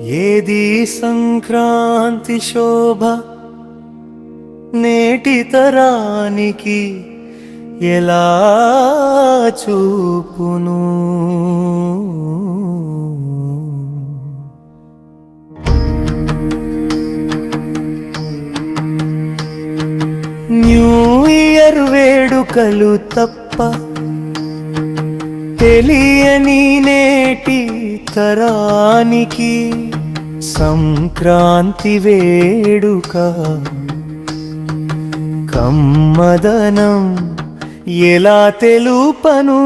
ఏది సంక్రాంతి శోభ? నేటి తరానికి ఎలా చూపును? న్యూ ఇయర్ వేడుకలు తప్ప తెలియని నేటి తరానికి సంక్రాంతి వేడుక. కమ్మదనం ఎలా తెలుపను?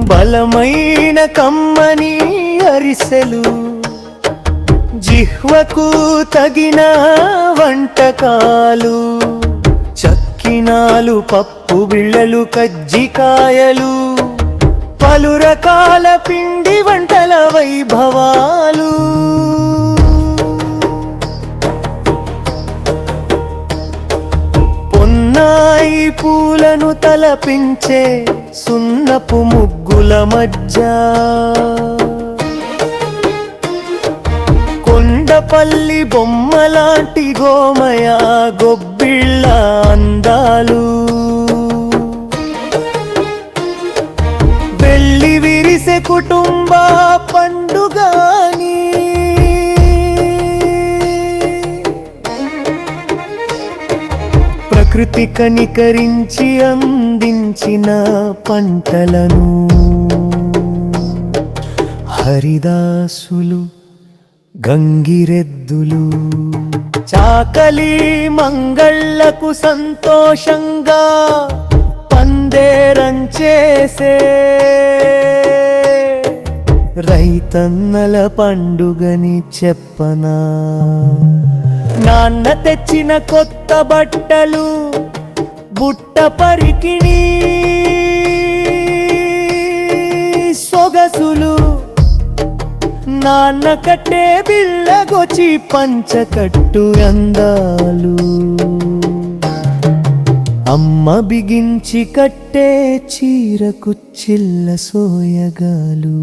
బలమైన కమ్మని అరిసెలు. జిహ్వకు తగిన వంటకాలు. చక్కినాలు పప్పు బిళ్ళలు కజ్జికాయలు. పలు రకాల పిండి వంటల వైభవాలు. పొన్నాయి పూలను తలపించే సున్నపు ముగ్గుల మధ్య. కొండపల్లి బొమ్మలాంటి గోమయ గొబ్బిళ్ళ అందాలు. చేసే కుటుంబ పండుగని. ప్రకృతి కనికరించి అందించిన పంటలను హరిదాసులు గంగిరెద్దులు చాకలి మంగళ్ళకు సంతోషంగా పందేరం చేసే రైతన్నల పండుగని చెప్పనా? నాన్న తెచ్చిన కొత్త బట్టలు బుట్ట పరికిణి సొగసులు. నాన్న కట్టే బిల్లగొచ్చి పంచకట్టు అందాలు. అమ్మ బిగించి కట్టే చీరకు చిల్ల సోయగాలు.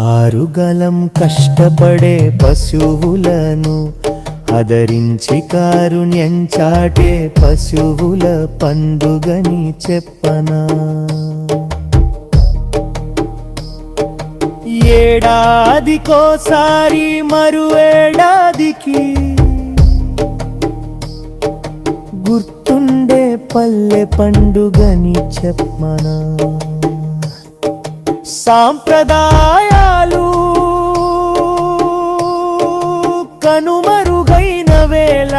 ఆరుగలం కష్టపడే పశువులను అదరించి కారుణ్యం చాటే పశువుల పండుగని చెప్పనా. ఏడాదికోసారి మరు ఏడాదికి పల్లె పండుగని చెప్పమనా సాంప్రదాయాలు కనుమరుగైన వేళ.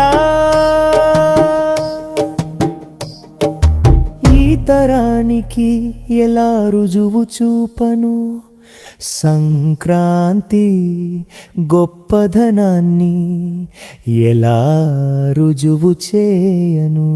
ఈ తరానికి ఎలా రుజువు చూపను? సంక్రాంతి గొప్పధనాన్ని ఎలా రుజువు చేయను?